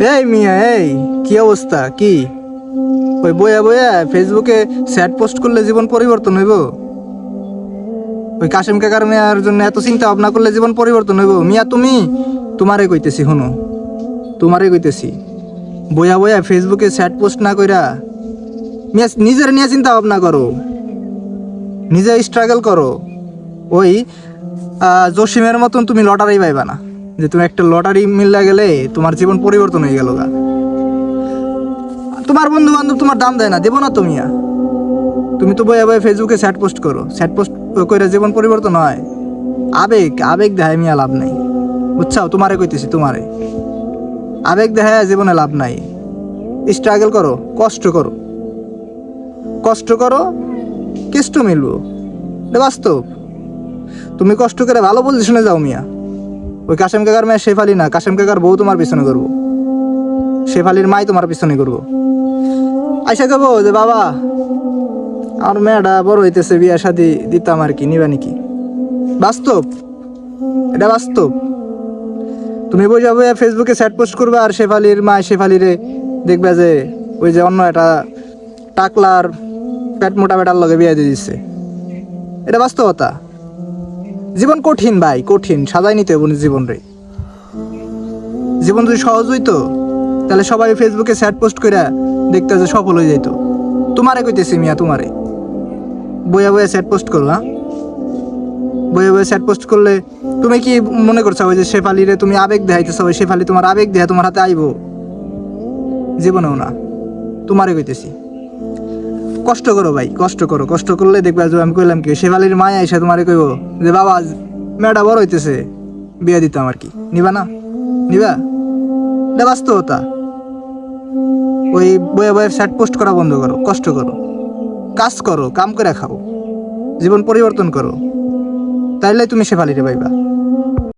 এই মিয়া, এই, কি অবস্থা? কি? ওই বইয়া বইয়া ফেসবুকে স্যাড পোস্ট করলে জীবন পরিবর্তন হইব? ওই কাশেম কাকার মেয়ার জন্য এত চিন্তা ভাবনা করলে জীবন পরিবর্তন হইব? মিয়া, তুমি? তোমারে কইতেছি, শুনো। তোমারে কইতেছি। বইয়া বইয়া ফেসবুকে স্যাড পোস্ট না কইরা মিয়া, নিজের নিয়ে চিন্তা ভাবনা করো। নিজে স্ট্রাগল করো। ওই জসিমের মতন তুমি লটারি পাইবা না। যে তুমি একটা লটারি মিললা গেলে তোমার জীবন পরিবর্তন হয়ে গেল গা। তোমার বন্ধু বান্ধব তোমার দাম দেয় না, দেবো না তুমি তুমি তো বয়ে বয়ে ফেসবুকে স্যাট পোস্ট করো। স্যাট পোস্ট করে জীবন পরিবর্তন হয়। আবেগ আবেগ দেখায় মিয়া লাভ নাই। বুঝছাও? তোমারে কইতেছি, তোমারে। আবেগ দেখায় জীবনে লাভ নাই। স্ট্রাগল করো, কষ্ট করো। কষ্ট করো, কেষ্ট মিলবো। বাস্তব। তুমি কষ্ট করে ভালো পজিশনে যাও মিয়া। ওই কাশেম কাকার মেয়ে শেফালি না, কাশেম কাকার বউ তোমার পিছনে করব। শেফালির মাই তোমার পিছনে করব। আইসা কবো যে বাবা আমার মেয়েটা বড় হইতেছে, বিয়া শাদি দিতাম আর কি, নিবা নাকি? বাস্তব? এটা বাস্তব? তুমি বুঝা বইয়া ফেসবুকে স্যাট পোস্ট করবে আর শেফালির মা শেফালিরে দেখবে যে ওই যে অন্য একটা টাকলার পেট মোটা বেটার লগে বিয়ে দিয়ে দিচ্ছে এটা বাস্তবতা? জীবন কঠিন ভাই, কঠিন। সাজাই নিতে হবে জীবন রে জীবন যদি সহজ হইতো, তাহলে সবাই ফেসবুকে স্যাড পোস্ট করে দেখতে যে সফল হয়ে যেত তোমারে কইতেছি মিয়া, তোমারে। বইয়া বইয়া স্যাড পোস্ট করো হ্যাঁ? বইয়া বইয়া স্যাড পোস্ট করলে তুমি কি মনে করছ ওই যে শেফালিরে তুমি আবেগ দেখাইতেছো, ওই শেফালি তোমার আবেগ দেহা তোমার হাতে আইবো? জীবনেও না। তোমারে কইতেছি। কষ্ট করো ভাই, কষ্ট করো, কষ্ট করলে দেখবে যে আমি কইলাম কি শেফালির মায়া এসে তোমারে কইব যে বাবা মেয়েটা বড় হইতেছে, বিয়ে দিতাম আর কি। নিবা না? নিবা? এটা বাস্তবতা। ওই বয়ে বয়ে স্যাট পোস্ট করা বন্ধ করো, কষ্ট করো। কাজ করো, কাম করে খাও। জীবন পরিবর্তন করো। তাইলে তুমি শেফালিরে পাইবা।